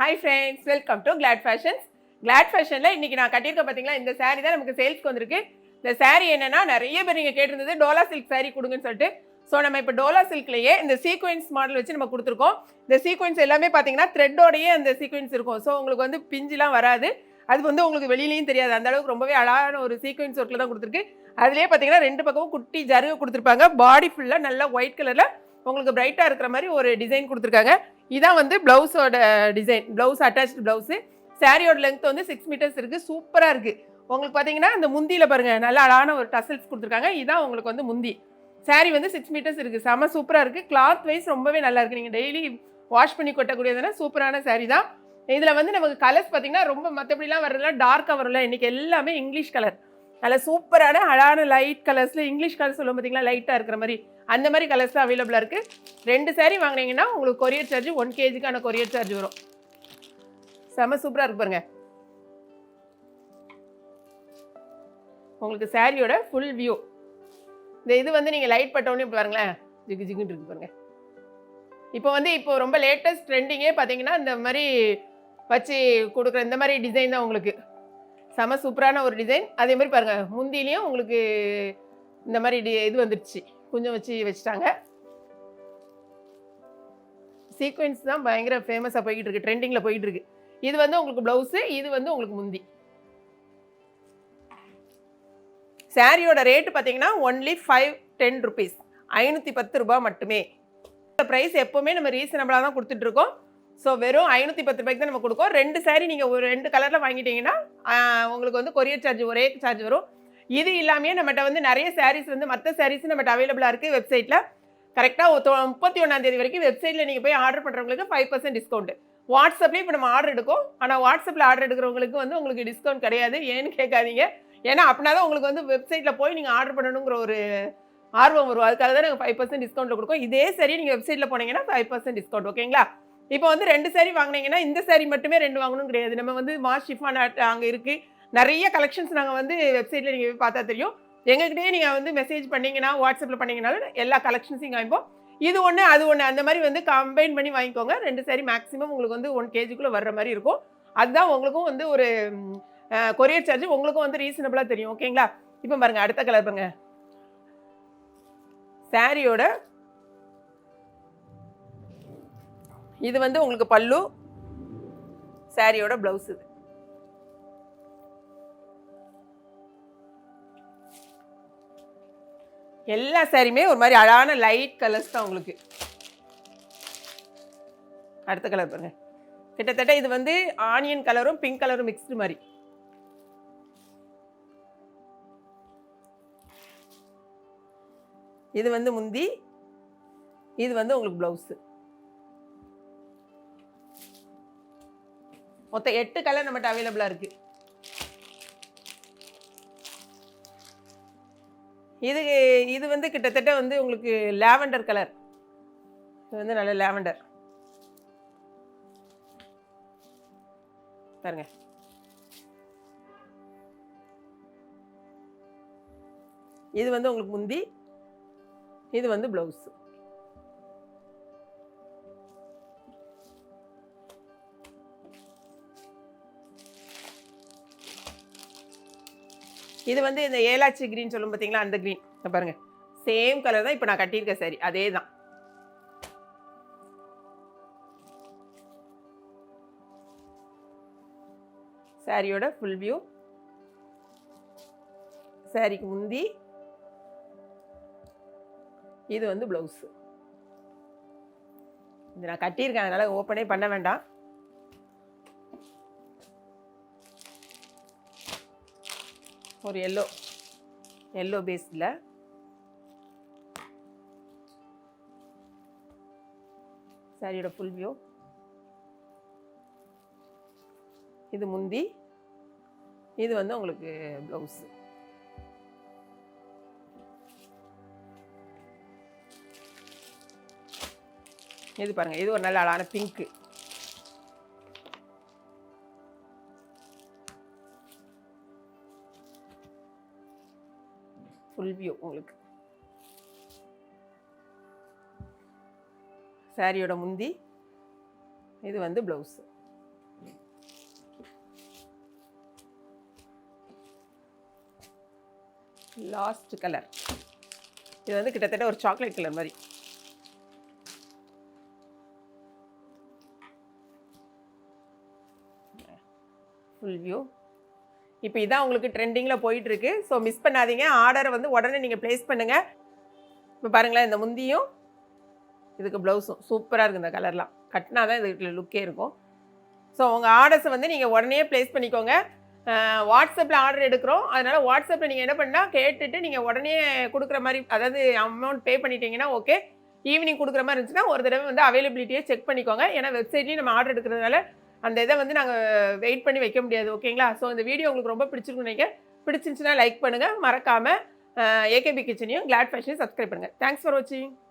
Hi friends welcome to Glad Fashions Glad ஃபேஷனில் இன்றைக்கி நான் கட்டியிருக்க பார்த்தீங்களா இந்த saree தான் நமக்கு சேல்ஸ்க்கு வந்திருக்கு. இந்த saree என்னென்னா நிறைய பேர் நீங்கள் கேட்டிருந்தது டோலா சில்க் saree கொடுங்கன்னு சொல்லிட்டு. ஸோ நம்ம இப்போ டோலா சில்க்லேயே இந்த சீக்வென்ஸ் மாடல் வச்சு நம்ம கொடுத்துருக்கோம். இந்த சீக்வென்ஸ் எல்லாமே பார்த்தீங்கன்னா த்ரெட்டோடையே அந்த சீக்வென்ஸ் இருக்கும். ஸோ உங்களுக்கு வந்து பிஞ்சுலாம் வராது. அது வந்து உங்களுக்கு வெளியிலையும் தெரியாது. அந்த அளவுக்கு ரொம்பவே அழகான ஒரு சீக்வென்ஸ் ஒர்க்கில் தான் கொடுத்துருக்கு. அதுலேயே பார்த்தீங்கன்னா ரெண்டு பக்கமும் குட்டி ஜருகு கொடுத்துருப்பாங்க. பாடி ஃபுல்லாக நல்லா ஒயிட் கலரில் உங்களுக்கு பிரைட்டாக இருக்கிற மாதிரி ஒரு டிசைன் கொடுத்துருக்காங்க. இதான் வந்து ப்ளவுஸோட டிசைன் ப்ளவுஸ் அட்டாச்சு ப்ளவுஸு சாரியோட லென்த் வந்து சிக்ஸ் மீட்டர்ஸ் இருக்குது சூப்பராக இருக்குது உங்களுக்கு பார்த்தீங்கன்னா அந்த முந்தியில் பாருங்கள் நல்ல அழகான ஒரு டசல்ஸ் கொடுத்துருக்காங்க. இதான் உங்களுக்கு வந்து முந்தி. saree வந்து சிக்ஸ் மீட்டர்ஸ் இருக்குது செம சூப்பராக இருக்குது கிளாத் வைஸ் ரொம்பவே நல்லா இருக்குது நீங்கள் டெய்லி வாஷ் பண்ணி கொட்டக்கூடியதுனா சூப்பரான saree தான். இதில் வந்து நமக்கு கலர்ஸ் பார்த்தீங்கன்னா ரொம்ப மற்றபடிலாம் வர்றதுலாம் டார்க்காக வரல. இன்றைக்கி எல்லாமே இங்கிலீஷ் கலர் நல்ல சூப்பரான அழகான லைட் கலர்ஸில் இங்கிலீஷ் கலர் சொல்லும் பார்த்தீங்களா லைட்டாக இருக்கிற மாதிரி. அந்த மாதிரி கலர்ஸ்லாம் அவைலபிளாக இருக்குது ரெண்டு saree வாங்குனீங்கன்னா உங்களுக்கு கொரியர் சார்ஜ் ஒன் கேஜிக்கான கொரியர் சார்ஜ் வரும். செம சூப்பராக இருக்கு பாருங்க. உங்களுக்கு சாரியோட ஃபுல் வியூ இந்த இது வந்து நீங்கள் லைட் பட்டோன்னே பாருங்களேன். ஜிகு ஜிகுன்னு இருக்கு பாருங்க. இப்போ வந்து இப்போ ரொம்ப லேட்டஸ்ட் ட்ரெண்டிங்கே பார்த்தீங்கன்னா இந்த மாதிரி வச்சு கொடுக்குற இந்த மாதிரி டிசைன் தான் உங்களுக்கு. செம சூப்பரான ஒரு டிசைன் அதே மாதிரி பாருங்கள் முந்திலையும் உங்களுக்கு இந்த மாதிரி டி இது வந்துடுச்சு கொஞ்சம் வச்சு வச்சுட்டாங்க. சீக்வென்ஸ் தான் பயங்கர ஃபேமஸாக போய்கிட்டு இருக்கு ட்ரெண்டிங்கில் போயிட்டு இருக்கு. இது வந்து உங்களுக்கு ப்ளவுஸு இது வந்து உங்களுக்கு முந்தி. சாரியோட ரேட்டு பார்த்தீங்கன்னா ஒன்லி ஃபைவ் டென் ருபீஸ் ஐநூற்றி பத்து ரூபாய் மட்டுமே. இந்த ப்ரைஸ் எப்போவுமே நம்ம ரீசனபிளாக தான் கொடுத்துட்ருக்கோம் ஸோ வெறும் ஐநூற்றி பத்து ரூபாய்க்கு தான் நம்ம கொடுக்கோம். ரெண்டு சாரி நீங்கள் ஒரு ரெண்டு கலரில் வாங்கிட்டீங்கன்னா உங்களுக்கு வந்து கொரியர் சார்ஜ் ஒரே சார்ஜ் வரும். இது இல்லாமையே நம்மகிட்ட வந்து நிறைய சாரீஸ் வந்து மற்ற சாரீஸ் நம்மகிட்ட அவைலபிளாக இருக்குது வெப்சைட்டில் கரெக்டாக முப்பத்தி ஒன்றாந்தேதி வரைக்கும் வெப்சைட்டில் நீங்கள் போய் ஆர்டர் பண்ணுறவங்களுக்கு ஃபைவ் பர்சன்ட் டிஸ்கவுண்ட் வாட்ஸ்அப்லேயும் இப்போ நம்ம ஆர்டர் எடுக்கும். ஆனால் வாட்ஸ்அப்பில் ஆர்டர் எடுக்கிறவங்களுக்கு வந்து உங்களுக்கு டிஸ்கவுண்ட் கிடையாது. ஏன்னு கேட்காதீங்க. ஏன்னா அப்படின்னா தான் உங்களுக்கு வந்து வெப்சைட்டில் போய் நீங்கள் ஆர்டர் பண்ணணுங்கிற ஒரு ஆர்வம் வரும். அதுக்காக தான் நாங்கள் ஃபைவ் பர்சன்ட் டிஸ்கவுண்ட்டில் கொடுக்கோம். இதே சரி நீங்கள் வெப்சைட்டில் போனீங்கன்னா ஃபைவ் பர்சன்ட் டிஸ்கவுண்ட் ஓகேங்களா இப்போ வந்து ரெண்டு saree வாங்கினீங்கன்னா இந்த saree மட்டுமே ரெண்டு வாங்கணும் கிடையாது. நம்ம வந்து மாஸ் ஷிஃபான் அங்கே இருக்குது நிறைய கலெக்ஷன்ஸ் நாங்கள் வந்து வெப்சைட்டில் நீங்கள் போய் பார்த்தா தெரியும். எங்ககிட்டயே நீங்கள் வந்து மெசேஜ் பண்ணீங்கன்னா வாட்ஸ்அப்பில் பண்ணீங்கனாலும் எல்லா கலெக்ஷன்ஸையும் காமிப்போம். இது ஒன்று அது ஒன்று அந்த மாதிரி வந்து கம்பைன் பண்ணி வாங்கிக்கோங்க. ரெண்டு saree மேக்ஸிமம் உங்களுக்கு வந்து ஒன் கேஜிக்குள்ளே வர்ற மாதிரி இருக்கும். அதுதான் உங்களுக்கும் வந்து ஒரு கொரியர் சார்ஜ் உங்களுக்கும் வந்து ரீசனபிளாக தெரியும். ஓகேங்களா இப்போ பாருங்கள் அடுத்த கலர் பாருங்க. சாரியோட இது வந்து உங்களுக்கு பல்லு சாரியோட பிளவுஸ் இது. எல்லா சாரியுமே ஒரு மாதிரி அழகான லைட் கலர்ஸ் தான் உங்களுக்கு. அடுத்த கலர் பாருங்க. கிட்டத்தட்ட இது வந்து ஆனியன் கலரும் பிங்க் கலரும் மிக்ஸ்டு மாதிரி. இது வந்து முந்தி இது வந்து உங்களுக்கு ப்ளவுஸு மொத்தம் எட்டு கலர் நம்மகிட்ட அவைலபிளாக இருக்கு. இது இது வந்து கிட்டத்தட்ட வந்து உங்களுக்கு லாவெண்டர் கலர் இது வந்து நல்ல லாவெண்டர் பாருங்க. இது வந்து உங்களுக்கு முந்தி இது வந்து ப்ளவுஸ் இது வந்து இந்த ஏலாச்சி கிரீன் சொல்லும் பார்த்தீங்களா அந்த க்ரீன் பாருங்க. சேம் கலர் தான் இப்போ நான் கட்டியிருக்கேன் சரி அதே தான். சாரியோட ஃபுல் வியூ சாரிக்கு முந்தி. இது வந்து ப்ளவுஸு இது நான் கட்டியிருக்கேன் அதனால் ஓப்பனே பண்ண வேண்டாம். ஒரு எல்லோ எல்லோ பேஸில் சாரியோட ஃபுல் வியூ இது முந்தி. இது வந்து உங்களுக்கு ப்ளவுஸு இது பாருங்கள் இது ஒரு நல்ல அழகான பிங்க்கு ஃபுல் வியூ உங்களுக்கு. சாரியோட முந்தி இது வந்து ப்ளவுஸு லாஸ்ட் கலர் இது வந்து கிட்டத்தட்ட ஒரு சாக்லேட் கலர் மாதிரி. ஃபுல் வியூ இப்போ இதான் உங்களுக்கு ட்ரெண்டிங்கில் போயிட்டுருக்கு. ஸோ மிஸ் பண்ணாதீங்க. ஆர்டரை வந்து உடனே நீங்கள் ப்ளேஸ் பண்ணுங்கள் இப்போ பாருங்களேன் இந்த முந்தியும் இதுக்கு ப்ளவுஸும் சூப்பராக இருக்குது இந்த கலர்லாம் கட்டினா தான் இதுக்கு லுக்கே இருக்கும். ஸோ உங்கள் ஆர்டர்ஸை வந்து நீங்கள் உடனே ப்ளேஸ் பண்ணிக்கோங்க. வாட்ஸ்அப்பில் ஆர்டர் எடுக்கிறோம். அதனால் வாட்ஸ்அப்பில் நீங்கள் என்ன பண்ணால் கேட்டுட்டு நீங்கள் உடனே கொடுக்குற மாதிரி அதாவது அமௌண்ட் பே பண்ணிட்டீங்கன்னா ஓகே ஈவினிங் கொடுக்குற மாதிரி இருந்துச்சுன்னா ஒரு தடவை வந்து அவைலபிலிட்டியை செக் பண்ணிக்கோங்க. ஏன்னா வெப்சைட்லேயும் நம்ம ஆர்டர் எடுக்கிறதுனால அந்த இதை வந்து நாங்கள் வெயிட் பண்ணி வைக்க முடியாது ஓகேங்களா ஸோ இந்த வீடியோ உங்களுக்கு ரொம்ப பிடிச்சிருக்குன்னு நினைக்க பிடிச்சிருந்துச்சுன்னா லைக் பண்ணுங்கள் மறக்காமல் ஏகேபி கிச்சனையும் கிளாட் ஃபேஷனையும் சப்ஸ்கிரைப் பண்ணுங்கள் தேங்க்ஸ் ஃபார் வாட்சிங்